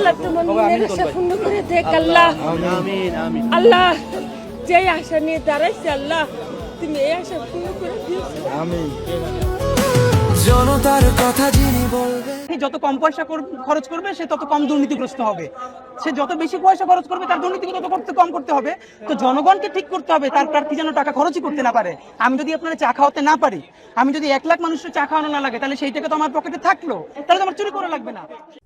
আল্লাহ তোমার মনের আশা পূর্ণ করে দেখ আল্লাহ। আল্লাহ যে আশা নিয়ে দাঁড়াইছে আল্লাহ তুমি এই আশা পূর্ণ করে দিয়েছ। জনতার কথা যিনি বলবে যত কম পয়সা খরচ করবে সে তত কম দুর্নীতিগ্রস্ত হবে। সে যত বেশি পয়সা খরচ করবে তার দুর্নীতি তত করতে কম করতে হবে। তো জনগণকে ঠিক করতে হবে তার প্রার্থী যেন টাকা খরচই করতে না পারে। আমি যদি আপনারা চা খাওয়াতে না পারি আমি যদি এক লাখ মানুষের চা খাওয়ানো না লাগে তাহলে সেই টাকা তো আমার পকেটে থাকল। তাহলে তো আমার চুরি করা লাগবে না।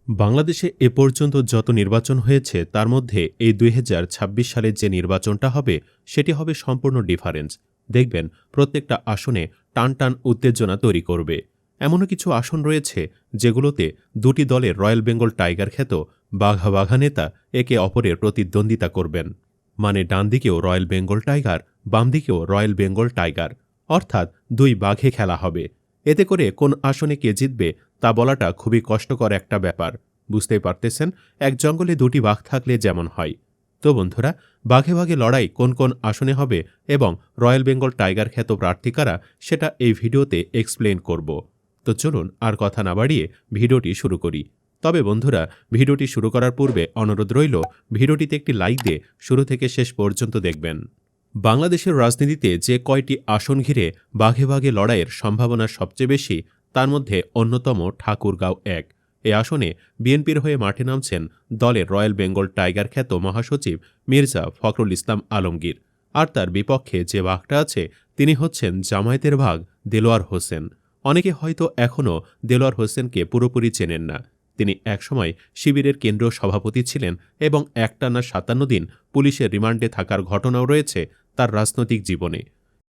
বাংলাদেশে এ পর্যন্ত যত নির্বাচন হয়েছে, তার মধ্যে এই দুই সালের যে নির্বাচনটা হবে, সেটি হবে সম্পূর্ণ ডিফারেন্স। দেখবেন, প্রত্যেকটা আসনে টান টান উত্তেজনা তৈরি করবে। এমনও কিছু আসন রয়েছে, যেগুলোতে দুটি দলের রয়্যাল বেঙ্গল টাইগার খ্যাত বাঘা বাঘা নেতা একে অপরের প্রতিদ্বন্দ্বিতা করবেন। মানে ডান দিকেও রয়্যাল বেঙ্গল টাইগার, বাম দিকেও রয়্যাল বেঙ্গল টাইগার। অর্থাৎ দুই বাঘে খেলা হবে। এতে করে কোন আসনে কে জিতবে তা বলাটা খুবই কষ্টকর একটা ব্যাপার, বুঝতেই পারতেছেন? এক জঙ্গলে দুটি বাঘ থাকলে যেমন হয়। তো বন্ধুরা, বাঘে বাঘে লড়াই কোন কোন আসনে হবে এবং রয়্যাল বেঙ্গল টাইগার খ্যাত প্রার্থিকারা সেটা এই ভিডিওতে এক্সপ্লেন করব। তো চলুন, আর কথা না বাড়িয়ে ভিডিওটি শুরু করি। তবে বন্ধুরা, ভিডিওটি শুরু করার পূর্বে অনুরোধ রইল, ভিডিওটিতে একটি লাইক দিয়ে শুরু থেকে শেষ পর্যন্ত দেখবেন। বাংলাদেশের রাজনীতিতে যে কয়টি আসন ঘিরে বাঘে বাঘে লড়াইয়ের সম্ভাবনা সবচেয়ে বেশি তার মধ্যে অন্যতম ঠাকুরগাঁও এক। এ আসনে বিএনপির হয়ে মাঠে নামছেন দলের রয়্যাল বেঙ্গল টাইগার খ্যাত মহাসচিব মির্জা ফখরুল ইসলাম আলমগীর। আর তার বিপক্ষে যে বাঘটা আছে, তিনি হচ্ছেন জামায়াতের ভাগ দেলোয়ার হোসেন। অনেকে হয়তো এখনও দেলোয়ার হোসেনকে পুরোপুরি চেনেন না। তিনি একসময় শিবিরের কেন্দ্রীয় সভাপতি ছিলেন এবং একটানা সাতান্ন দিন পুলিশের রিমান্ডে থাকার ঘটনাও রয়েছে তার রাজনৈতিক জীবনে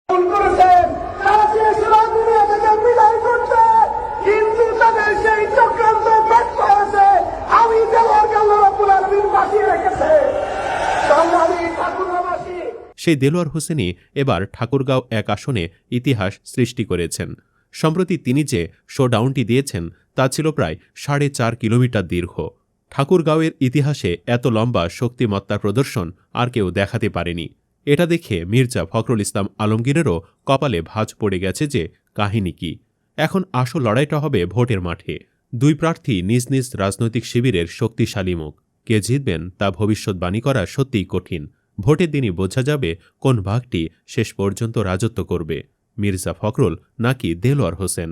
ভুল করেছেন তারা চেয়েছিল দুনিয়া থেকে বিদায় করতে কিন্তু তাদের সেই চক্রান্ত ব্যর্থ হয়েছে আমি দেওয়ার আল্লাহ রাব্বুল আলামিন বাঁচিয়ে রেখেছে সংগ্রামী ঠাকুরবাসী সেই দেলোয়ার হোসেনই এবার ঠাকুরগাঁও এক আসনে ইতিহাস সৃষ্টি করেছেন। সম্প্রতি তিনি যে শোডাউনটি দিয়েছেন, তা ছিল প্রায় সাড়ে চার কিলোমিটার দীর্ঘ। ঠাকুরগাঁওয়ের ইতিহাসে এত লম্বা শক্তিমত্তার প্রদর্শন আর কেউ দেখাতে পারেনি। এটা দেখে মির্জা ফখরুল ইসলাম আলমগীরেরও কপালে ভাঁজ পড়ে গেছে যে কাহিনী কি। এখন আসল লড়াইটা হবে ভোটের মাঠে। দুই প্রার্থী নিজ নিজ রাজনৈতিক শিবিরের শক্তিশালী মুখ। কে জিতবেন তা ভবিষ্যৎবাণী করা সত্যিই কঠিন। ভোটের দিনই বোঝা যাবে কোন ভাগটি শেষ পর্যন্ত রাজত্ব করবে। মির্জা ফখরুল নাকি দেলোয়ার হোসেন।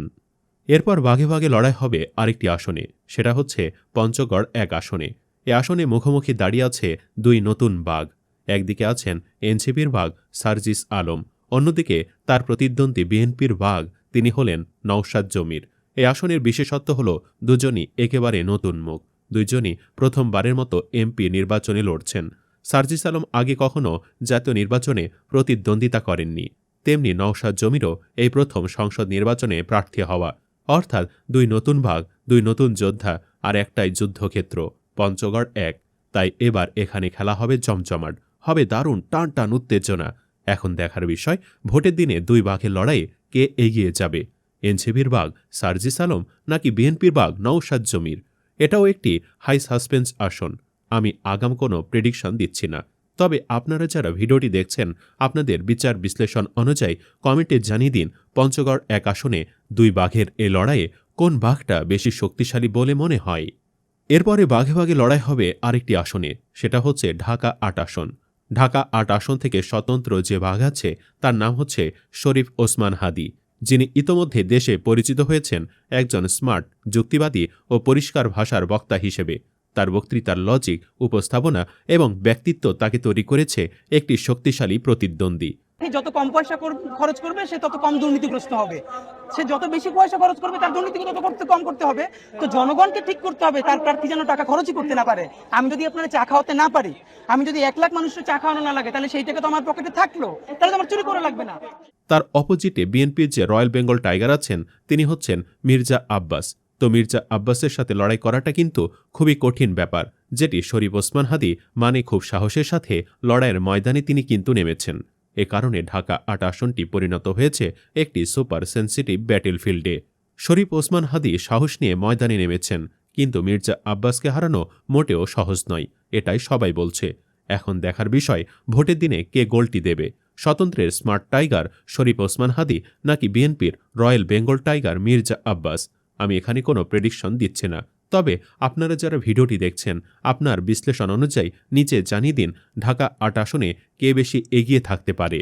এরপর বাঘে বাঘে লড়াই হবে আরেকটি আসনে, সেটা হচ্ছে পঞ্চগড় এক আসনে। এ আসনে মুখোমুখি দাঁড়িয়ে আছে দুই নতুন বাঘ একদিকে আছেন এনসিপির বাঘ সার্জিস আলম, অন্যদিকে তার প্রতিদ্বন্দ্বী বিএনপির বাঘ তিনি হলেন নওশাদ জমির। এই আসনের বিশেষত্ব হল দুজনই একেবারে নতুন মুখ, দুইজনই প্রথমবারের মতো এমপি নির্বাচনে লড়ছেন। সার্জিস আলম আগে কখনও জাতীয় নির্বাচনে প্রতিদ্বন্দ্বিতা করেননি। তেমনি নওশাদ জমিরও এই প্রথম সংসদ নির্বাচনে প্রার্থী হওয়া, অর্থাৎ দুই নতুন ভাগ, দুই নতুন যোদ্ধা আর একটাই যুদ্ধক্ষেত্র, পঞ্চগড় এক। তাই এবার এখানে খেলা হবে জমজমাট, হবে দারুণ টান টান উত্তেজনা। এখন দেখার বিষয়, ভোটের দিনে দুই বাঘের লড়াইয়ে কে এগিয়ে যাবে? এনসিবির বাঘ সার্জিস আলম নাকি বিএনপির বাঘ নৌসাদ জমির? এটাও একটি হাই সাসপেন্স আসন। আমি আগাম কোনো প্রেডিকশন দিচ্ছি না। তবে আপনারা যারা ভিডিওটি দেখছেন, আপনাদের বিচার বিশ্লেষণ অনুযায়ী কমেন্টে জানিয়ে দিন পঞ্চগড় এক আসনে দুই বাঘের এ লড়াইয়ে কোন বাঘটা বেশি শক্তিশালী বলে মনে হয়। এরপরে বাঘে বাঘে লড়াই হবে আরেকটি আসনে, সেটা হচ্ছে ঢাকা আট আসন। ঢাকা আট আসন থেকে স্বতন্ত্র যে বাঘ আছে, তার নাম হচ্ছে শরীফ ওসমান হাদি, যিনি ইতোমধ্যে দেশে পরিচিত হয়েছেন একজন স্মার্ট, যুক্তিবাদী ও পরিষ্কার ভাষার বক্তা হিসেবে। তার বক্তৃতার লজিক উপস্থাপনা এবং ব্যক্তিত্ব তাকে তৈরি করেছে একটি শক্তিশালী প্রতিদ্বন্দ্বী। যত কম পয়সা খরচ করবে সে তত কম দুর্নীতিগ্রস্ত হবে। সে যত বেশি পয়সা খরচ করবে তার দুর্নীতি তত করতে কম করতে হবে। তো জনগণকে ঠিক করতে হবে তার প্রার্থী যেন টাকা খরচই করতে না পারে। আমি যদি আপনারা চা খাওয়াতে না পারি আমি যদি এক লাখ মানুষের চা খাওয়ানো না লাগে তাহলে সেই টাকা তো আমার পকেটে থাকল। তাহলে তো আমার চুরি করা লাগবে না। তার অপোজিটে বিএনপির যে রয়্যাল বেঙ্গল টাইগার আছেন তিনি হচ্ছেন মির্জা আব্বাস। তো মির্জা আব্বাসের সাথে লড়াই করাটা কিন্তু খুবই কঠিন ব্যাপার, যেটি শরীফ ওসমান হাদি মানে খুব সাহসের সাথে লড়াইয়ের ময়দানে তিনি কিন্তু নেমেছেন। এ কারণে ঢাকা আট আসনটি পরিণত হয়েছে একটি সুপার সেন্সিটিভ ব্যাটেলফিল্ডে। শরীফ ওসমান হাদি সাহস নিয়ে ময়দানে নেমেছেন, কিন্তু মির্জা আব্বাসকে হারানো মোটেও সহজ নয়, এটাই সবাই বলছে। এখন দেখার বিষয়, ভোটের দিনে কে গোলটি দেবে? স্বতন্ত্রের স্মার্ট টাইগার শরীফ ওসমান হাদি নাকি বিএনপির রয়্যাল বেঙ্গল টাইগার মির্জা আব্বাস? আমি এখানে কোনো প্রেডিকশন দিচ্ছি না। তবে আপনারা যারা ভিডিওটি দেখছেন, আপনার বিশ্লেষণ অনুযায়ী নিচে জানিয়ে দিন ঢাকা আট আসনে কে বেশি এগিয়ে থাকতে পারে।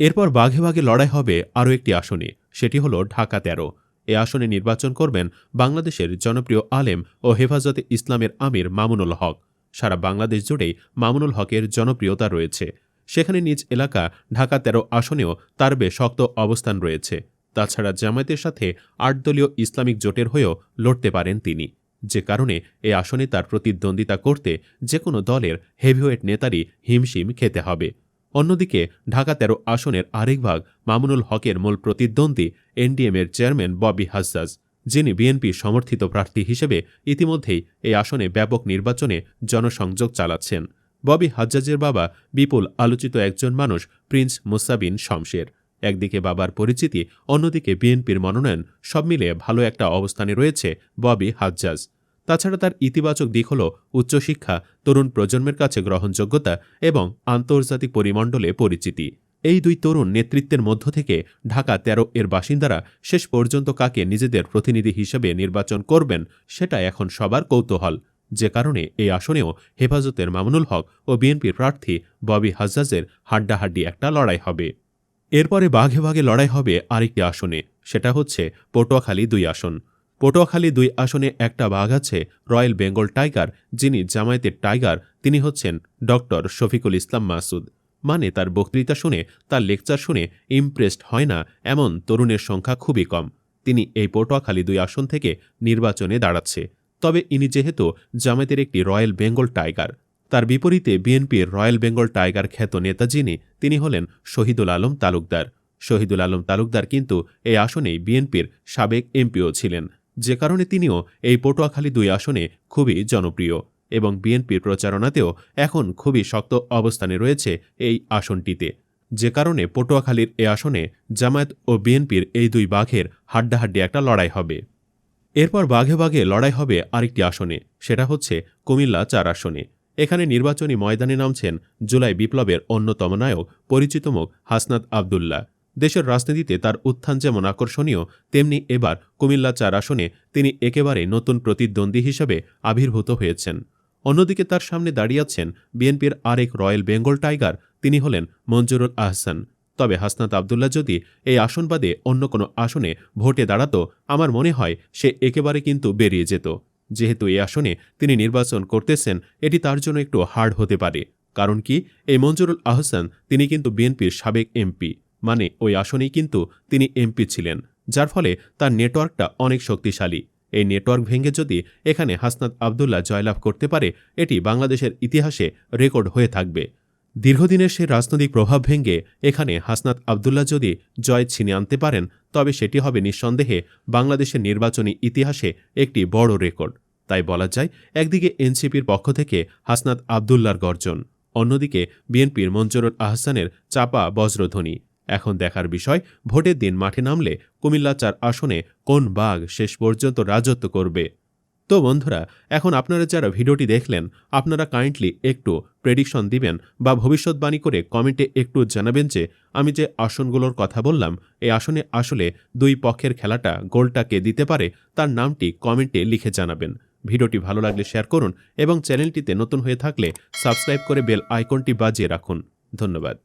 এরপর বাঘে বাঘে লড়াই হবে আরও একটি আসনে, সেটি হল ঢাকা তেরো। এ আসনে নির্বাচন করবেন বাংলাদেশের জনপ্রিয় আলেম ও হেফাজতে ইসলামের আমির মামুনুল হক। সারা বাংলাদেশ জুড়েই মামুনুল হকের জনপ্রিয়তা রয়েছে। সেখানে নিজ এলাকা ঢাকা তেরো আসনেও তার বেশ শক্ত অবস্থান রয়েছে। তাছাড়া জামায়াতের সাথে আট দলীয় ইসলামিক জোটের হয়েও লড়তে পারেন তিনি। যে কারণে এ আসনে তার প্রতিদ্বন্দ্বিতা করতে যে কোনো দলের হেভিওয়েট নেতারই হিমশিম খেতে হবে। অন্যদিকে ঢাকা তেরো আসনের আরেক ভাগ মামুনুল হকের মূল প্রতিদ্বন্দ্বী এনডিএমের চেয়ারম্যান ববি হাজ্জাজ, যিনি বিএনপি সমর্থিত প্রার্থী হিসেবে ইতিমধ্যেই এই আসনে ব্যাপক নির্বাচনে জনসংযোগ চালাচ্ছেন। ববি হাজ্জাজের বাবা বিপুল আলোচিত একজন মানুষ, প্রিন্স মুসাবিন শমশের। একদিকে বাবার পরিচিতি, অন্যদিকে বিএনপির মনোনয়ন, সব মিলিয়ে ভালো একটা অবস্থানে রয়েছে ববি হাজ্জাজ। তাছাড়া তার ইতিবাচক দিক হল উচ্চশিক্ষা, তরুণ প্রজন্মের কাছে গ্রহণযোগ্যতা এবং আন্তর্জাতিক পরিমণ্ডলে পরিচিতি। এই দুই তরুণ নেতৃত্বের মধ্য থেকে ঢাকা তেরো এর বাসিন্দারা শেষ পর্যন্ত কাকে নিজেদের প্রতিনিধি হিসেবে নির্বাচন করবেন, সেটা এখন সবার কৌতূহল। যে কারণে এই আসনেও হেফাজতের মামুনুল হক ও বিএনপির প্রার্থী ববি হাজ্জাজের হাড্ডাহাড্ডি একটা লড়াই হবে। এরপরে বাঘে বাঘে লড়াই হবে আরেকটি আসনে, সেটা হচ্ছে পটুয়াখালী দুই আসন। পটুয়াখালী দুই আসনে একটা বাঘ আছে রয়্যাল বেঙ্গল টাইগার, যিনি জামায়াতের টাইগার, তিনি হচ্ছেন ডক্টর শফিকুল ইসলাম মাসুদ। মানে তার বক্তৃতা শুনে, তার লেকচার শুনে ইমপ্রেসড হয় না এমন তরুণের সংখ্যা খুবই কম। তিনি এই পটুয়াখালী দুই আসন থেকে নির্বাচনে দাঁড়াচ্ছে। তবে ইনি যেহেতু জামায়াতের একটি রয়্যাল বেঙ্গল টাইগার তার বিপরীতে বিএনপির রয়্যাল বেঙ্গল টাইগার খ্যাত নেতা যিনি তিনি হলেন শহীদুল আলম তালুকদার। শহীদুল আলম তালুকদার কিন্তু এই আসনেই বিএনপির সাবেক এমপিও ছিলেন। যে কারণে তিনিও এই পটুয়াখালী দুই আসনে খুবই জনপ্রিয় এবং বিএনপির প্রচারণাতেও এখন খুবই শক্ত অবস্থানে রয়েছে এই আসনটিতে। যে কারণে পটুয়াখালীর এ আসনে জামায়াত ও বিএনপির এই দুই বাঘের হাড্ডাহাড্ডি একটা লড়াই হবে। এরপর বাঘে বাঘে লড়াই হবে আরেকটি আসনে, সেটা হচ্ছে কুমিল্লা চার আসনে। এখানে নির্বাচনী ময়দানে নামছেন জুলাই বিপ্লবের অন্যতম নায়ক, পরিচিত মুখ হাসনাত আবদুল্লাহ। দেশের রাজনীতিতে তার উত্থান যেমন আকর্ষণীয়, তেমনি এবার কুমিল্লা চার আসনে তিনি একেবারে নতুন প্রতিদ্বন্দ্বী হিসেবে আবির্ভূত হয়েছেন। অন্যদিকে তার সামনে দাঁড়িয়ে আছেন বিএনপির আরেক রয়্যাল বেঙ্গল টাইগার, তিনি হলেন মঞ্জুরুল আহসান। তবে হাসনাত আবদুল্লাহ যদি এই আসন বাদে অন্য কোনো আসনে ভোটে দাঁড়াতো, আমার মনে হয় সে একেবারে কিন্তু বেরিয়ে যেত। যেহেতু এই আসনে তিনি নির্বাচন করতেছেন, এটি তার জন্য একটু হার্ড হতে পারে। কারণ কি? এই মঞ্জুরুল আহসান, তিনি কিন্তু বিএনপির সাবেক এমপি। মানে ওই আসনেই কিন্তু তিনি এমপি ছিলেন, যার ফলে তার নেটওয়ার্কটা অনেক শক্তিশালী। এই নেটওয়ার্ক ভেঙে যদি এখানে হাসনাত আবদুল্লাহ জয়লাভ করতে পারে, এটি বাংলাদেশের ইতিহাসে রেকর্ড হয়ে থাকবে। দীর্ঘদিনের সে রাজনৈতিক প্রভাব ভেঙে এখানে হাসনাত আবদুল্লাহ যদি জয় ছিনে আনতে পারেন, তবে সেটি হবে নিঃসন্দেহে বাংলাদেশের নির্বাচনী ইতিহাসে একটি বড় রেকর্ড। তাই বলা যায়, একদিকে এনসিপির পক্ষ থেকে হাসনাত আবদুল্লার গর্জন, অন্যদিকে বিএনপির মঞ্জুরুল আহসানের চাপা বজ্রধ্বনি। এখন দেখার বিষয়, ভোটের দিন মাঠে নামলে কুমিল্লা চার আসনে কোন বাঘ শেষ পর্যন্ত রাজত্ব করবে? তো বন্ধুরা, এখন আপনারা যারা ভিডিওটি দেখলেন, আপনারা কাইন্ডলি একটু প্রেডিকশন দিবেন বা ভবিষ্যৎবাণী করে কমেন্টে একটু জানাবেন যে, আমি যে আসনগুলোর কথা বললাম, এই আসনে আসলে দুই পক্ষের খেলাটা গোলটাকে দিতে পারে, তার নামটি কমেন্টে লিখে জানাবেন। ভিডিওটি ভালো লাগলে শেয়ার করুন এবং চ্যানেলটিতে নতুন হয়ে থাকলে সাবস্ক্রাইব করে বেল আইকনটি বাজিয়ে রাখুন। ধন্যবাদ।